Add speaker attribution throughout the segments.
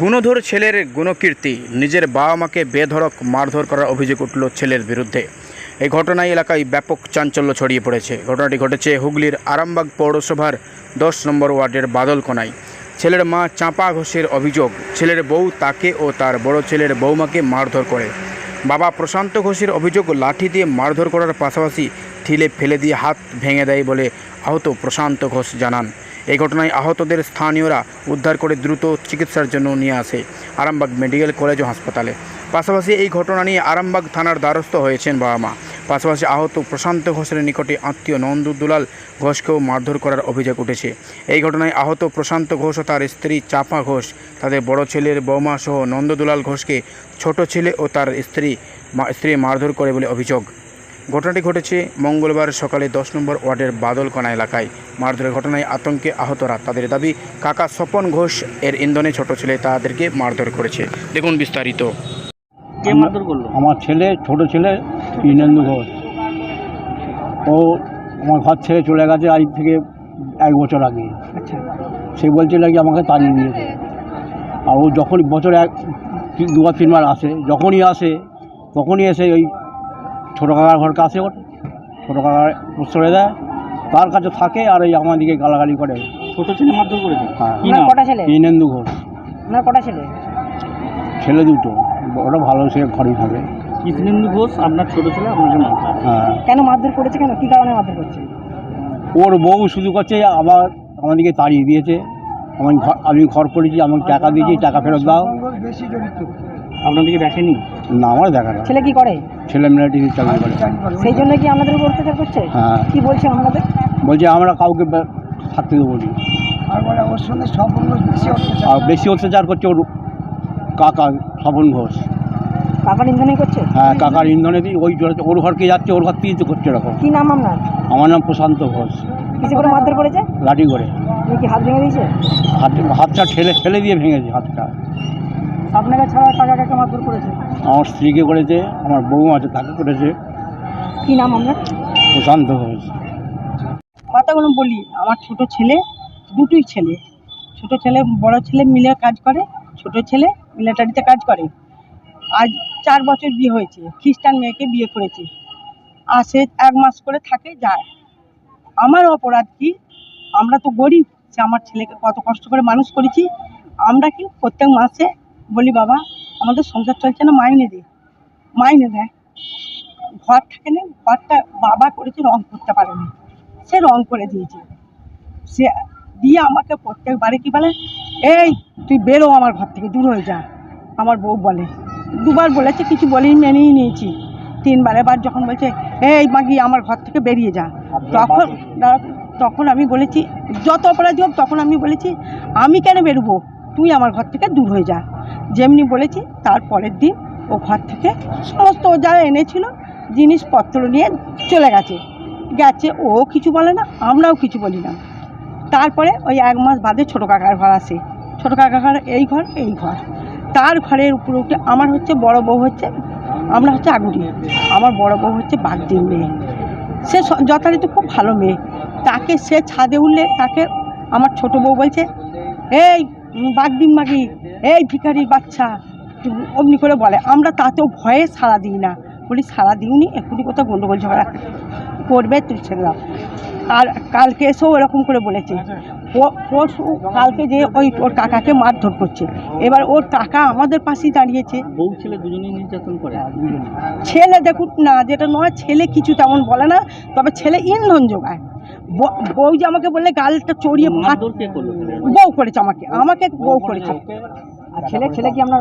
Speaker 1: গুণধর ছেলের গুণকীর্তি, নিজের বাবা মাকে বেধড়ক, মারধর করার অভিযোগ উঠল ছেলের বিরুদ্ধে। এই ঘটনায় এলাকায় ব্যাপক চাঞ্চল্য ছড়িয়ে পড়েছে। ঘটনাটি ঘটেছে হুগলির আরামবাগ পৌরসভার দশ নম্বর ওয়ার্ডের বাদলকোনায়। ছেলের মা চাঁপা ঘোষের অভিযোগ, ছেলের বউ তাকে ও তার বড় ছেলের বৌমাকে মারধর করে। বাবা প্রশান্ত ঘোষের অভিযোগ, লাঠি দিয়ে মারধর করার পাশাপাশি ঠিলে ফেলে দিয়ে হাত ভেঙে দেয় বলে আহত প্রশান্ত ঘোষ জানান। এই ঘটনায় আহতদের স্থানীয়রা উদ্ধার করে দ্রুত চিকিৎসার জন্য নিয়ে আসে আরামবাগ মেডিকেল কলেজ ও হাসপাতালে। পাশাপাশি এই ঘটনা নিয়ে আরামবাগ থানার দ্বারস্থ হয়েছেন বাবা মা। পাশাপাশি আহত প্রশান্ত ঘোষের নিকটে আত্মীয় নন্দু দুলাল ঘোষকেও মারধর করার অভিযোগ উঠেছে। এই ঘটনায় আহত প্রশান্ত ঘোষ ও তার স্ত্রী চাপা ঘোষ, তাদের বড় ছেলের বৌমা সহ নন্দদুলাল ঘোষকে ছোট ছেলে ও তার স্ত্রী স্ত্রী মারধর করে বলে অভিযোগ। ঘটনাটি ঘটেছে মঙ্গলবার সকালে দশ নম্বর ওয়ার্ডের বাদলকোনা এলাকায়। মারধরের ঘটনায় আতঙ্কে আহতরা তাদের দাবি কাকা স্বপন ঘোষ এর ইন্ধনে ছোট ছেলে তাদেরকে মারধর করেছে। দেখুন বিস্তারিত।
Speaker 2: কে মারধর করল?
Speaker 3: আমার ছেলে ছোট ছেলে ইনেন্দু ঘোষ। ও আমার ঘর ছেড়ে চলে গেছে আজ থেকে এক বছর আগে।
Speaker 2: আচ্ছা।
Speaker 3: সে বলছে নাকি আমাকে তাড়িয়ে দিয়েছে। আর ও যখন বছরে এক দুবার তিনবার আসে যখনই আসে তখনই এসে ওই ছোটো কাকার ঘর কাছে ওর ছোটো কাকার উৎসরে দেয় তার কাছে থাকে আর এই আমাদিকে গালাগালি করে।
Speaker 2: ছোট ছেলে মারধর করেছে?
Speaker 3: হ্যাঁ।
Speaker 4: আপনার কটা ছেলে?
Speaker 3: ইনেন্দু ঘোষ।
Speaker 4: আপনার কটা ছেলে?
Speaker 3: ছেলে দুটো। ওটা ভালো সে ঘরেই থাকে।
Speaker 2: কৃষ্ণেন্দু ঘোষ? আপনার ছোট ছেলে আপনাকে মারধর
Speaker 3: হ্যাঁ।
Speaker 4: কেন মারধর করেছে কেন? কি কারণে মারধর করছে?
Speaker 3: ওর বউ শুধু করছে আবার আমাদেরকে তাড়িয়ে দিয়েছে। আমি ঘর আমি ঘর করেছি আমাকে টাকা দিয়েছি টাকা ফেরত দাও।
Speaker 2: আপনাদেরকে দেখেনি?
Speaker 3: না আমার দেখা না।
Speaker 4: ছেলে কি করে?
Speaker 3: ছেলে মিলিটারি চাকরি করে।
Speaker 4: সেই জন্য কি আপনাদের উপর অত্যাচার করছে?
Speaker 3: হ্যাঁ।
Speaker 4: কি বলছে আপনাদের
Speaker 3: বলছে আমরা কাউকে বে- থাকতে দেবো নি আর বেশি অত্যাচার করছে ওর কাকা স্বপন ঘোষ।
Speaker 4: টাকার ইন্ধনে করছে?
Speaker 3: হ্যাঁ কাকার ইন্ধনে দিয়ে ওই জোড়া- ওর ঘরকে যাচ্ছে ওর ঘর থেকে তো করছে এরকম।
Speaker 4: কি নাম আপনার?
Speaker 3: আমার নাম প্রশান্ত ঘোষ।
Speaker 4: কিছু করে মারধর করেছে?
Speaker 3: লাঠি করে।
Speaker 4: কি হাত ভেঙে দিয়েছে?
Speaker 3: হাত হাতটা ঠেলে ফেলে দিয়ে ভেঙেছে হাতটা।
Speaker 4: আপনাকে ছাড়া টাকা কাকে মারধর করেছে?
Speaker 3: আমার স্ত্রীকে করেছে আমার বউ আছে তাকে করেছে।
Speaker 4: কি নাম আপনার?
Speaker 3: প্রশান্ত ঘোষ।
Speaker 5: কথাগুলো বলি আমার ছোট ছেলে দুটোই ছেলে। ছোট ছেলে বড় ছেলে মিলে কাজ করে ছোট ছেলে মিলিটারিতে কাজ করে। আজ চার বছর বিয়ে হয়েছে খ্রিস্টান মেয়েকে বিয়ে করেছে। আসে এক মাস করে থাকে যায়। আমার অপরাধ কি? আমরা তো গরিব যে আমার ছেলেকে কত কষ্ট করে মানুষ করেছি। আমরা কি প্রত্যেক মাসে বলি বাবা আমাদের সংসার চলছে না মাইনে দে। মাইনে দেয়। ঘর থাকে না ঘরটা বাবা করেছে রং করতে পারেনি। সে রং করে দিয়েছে। সে দিয়ে আমাকে প্রত্যেকবারে কি বলে এই তুই বেরো আমার ঘর থেকে দূর হয়ে যা। আমার বউ বলে। দুবার বলেছে কিছু বলেই মেনেই নিয়েছি। তিনবার এবার যখন বলছে এই মাগি আমার ঘর থেকে বেরিয়ে যা। তখন তখন আমি বলেছি যত অপরাধী হোক তখন আমি বলেছি আমি কেন বেরোবো? তুই আমার ঘর থেকে দূর হয়ে যা। যেমনি বলেছি, তার পরের দিন ও ঘর থেকে সমস্ত ও যা এনেছিল, জিনিসপত্র নিয়ে চলে গেছে। গেছে, ও কিছু বলে না, আমরাও কিছু বলি না। তারপরে ওই এক মাস বাদে ছোটো কাকার ঘর আসে। ছোটো কাকার এই ঘর এই ঘর। তার ঘরের উপরে উঠে আমার হচ্ছে বড় বউ হচ্ছে, আমরা হচ্ছে আগুরি। আমার বড় বউ হচ্ছে বাগদির মেয়ে। সে, যথারীতি খুব ভালো মেয়ে। তাকে সে ছাদে উঠলে তাকে আমার ছোট বউ বলছে, এই বাগদিন মাগি। এই ভিখারির বাচ্চা। অমনি করে বলে আমরা তাতেও ভয়ে সাড়া দিই না। বলি সাড়া দিইনি এক্ষুনি কোথাও গন্ডগোল ঝগড়া করবে তুই দাও আর কালকে এসেও এরকম করে বলেছে। পরশু কালকে যে ওই ওর কাকাকে মারধর করছে। এবার ওর কাকা আমাদের পাশেই দাঁড়িয়েছে।
Speaker 2: বউ ছেলে দুজনেই নির্যাতন করে
Speaker 5: ছেলে দেখুন না যেটা নয় ছেলে কিছু তেমন বলে না তবে ছেলে ইন্ধন যোগায়। বউ যে আমাকে বললে গালটা চড়িয়ে? বউ করেছে আমাকে আমাকে বউ করেছে
Speaker 4: আর ছেলে ছেলে কি আপনার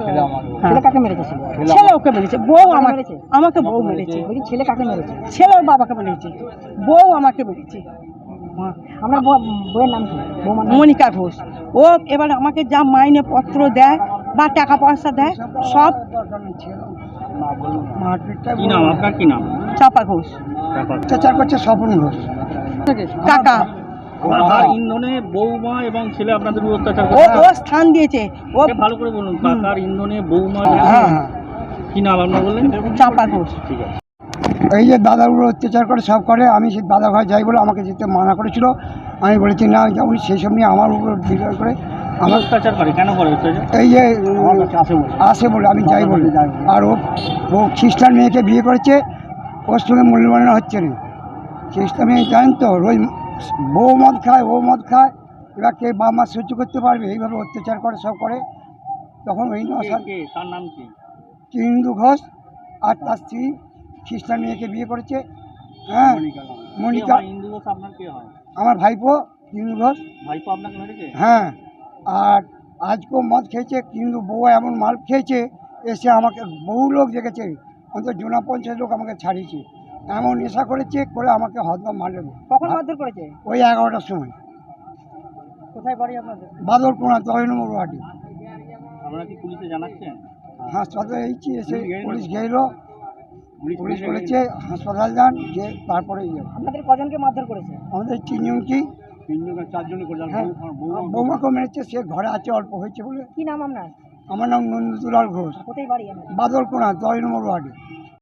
Speaker 4: ছেলে কাকে মেরেছে? ছেলে
Speaker 5: ছেলে ওকে মেরেছে বউ আমাকে আমাকে বউ মেরেছে।
Speaker 4: বলছি ছেলে কাকে মেরেছে?
Speaker 5: ছেলে ওর বাবাকে মেরেছে। বউ আমাকে মেরেছে।
Speaker 4: বউ- বউয়ের নাম কি?
Speaker 5: মনিকা ঘোষ। ও এবার আমাকে যা মাইনে পত্র দেয় বা টাকা পয়সা দেয় সব
Speaker 2: কি নাম? আপনার কি নাম?
Speaker 5: চাপা ঘোষ।
Speaker 3: অত্যাচার করছে স্বপন ঘোষ।
Speaker 5: কাকা।
Speaker 2: কাকার ইন্ধনে বৌমা এবং ছেলে আপনাদের উপর অত্যাচার
Speaker 5: ও
Speaker 2: করে
Speaker 5: ও স্থান দিয়েছে। ও
Speaker 2: ভালো করে বলুন কাকার ইন্ধনে বৌমা
Speaker 3: হ্যাঁ হ্যাঁ।
Speaker 2: কি নাম আপনার বললেন?
Speaker 5: চাপা ঘোষ।
Speaker 2: ঠিক আছে।
Speaker 3: এই যে দাদাগুলো অত্যাচার করে সব করে আমি সেই দাদা ঘর যাই বলে আমাকে যেতে মানা করেছিল। আমি বলেছি না উনি সেই সব নিয়ে আমার উপর বিচার করে
Speaker 2: আমার অত্যাচার করে? কেন করে
Speaker 6: এই যে
Speaker 3: আসে বলে।
Speaker 6: আমি যাই বলে।
Speaker 3: যাই
Speaker 6: আর ও ও খ্রিস্টান মেয়েকে বিয়ে করেছে ওর সঙ্গে মূল্যবান হচ্ছে না। খ্রিস্টান মেয়ে জানেন তো রোজ বউ মদ খায় ও মদ খায় এবার কে বাবা মা সহ্য করতে পারবে? এইভাবে অত্যাচার করে সব করে। তখন ওই
Speaker 2: তার নাম কি?
Speaker 6: হিন্দু ঘোষ আর তার স্ত্রী খ্রিস্টান মেয়েকে বিয়ে করেছে। হ্যাঁ
Speaker 3: মনিকা
Speaker 2: ঘোষ আপনার কে হয়?
Speaker 6: আমার ভাইপো হিন্দু ঘোষ।
Speaker 2: ভাইপো আপনাকে মেরেছে
Speaker 6: হ্যাঁ আর আজকেও মদ খেয়েছে কিন্তু বউ এমন মাল খেয়েছে এসে আমাকে বহু লোক দেখেছে অন্তত জোনা পঞ্চায়েত লোক আমাকে ছাড়িয়েছে। এমন নেশা করেছে করে আমাকে হদম মারলে।
Speaker 4: কখন মারধর করেছে?
Speaker 6: ওই এগারোটার সময়।
Speaker 4: কোথায় বাড়ি আপনাদের?
Speaker 6: বাদল কোনা দশ নম্বর ওয়ার্ডে।
Speaker 2: আপনারা কি পুলিশে জানাচ্ছেন?
Speaker 6: হাসপাতালে এইছি এসে
Speaker 3: পুলিশ গেলো।
Speaker 6: পুলিশ পুলিশ বলেছে হাসপাতাল যান যে তারপরে ইয়ে।
Speaker 4: আপনাদের কজনকে মারধর করেছে?
Speaker 6: আমাদের হ্যাঁ।
Speaker 3: বৌমা
Speaker 6: বৌমাকেও মেরেছে সে ঘরে আছে অল্প হয়েছে বলে।
Speaker 4: কি নাম আপনার?
Speaker 6: আমার নাম নন্দুলাল ঘোষ।
Speaker 4: কোথায় বাড়ি আপনার
Speaker 6: বাদল কোনা দশ নম্বর ওয়ার্ডে।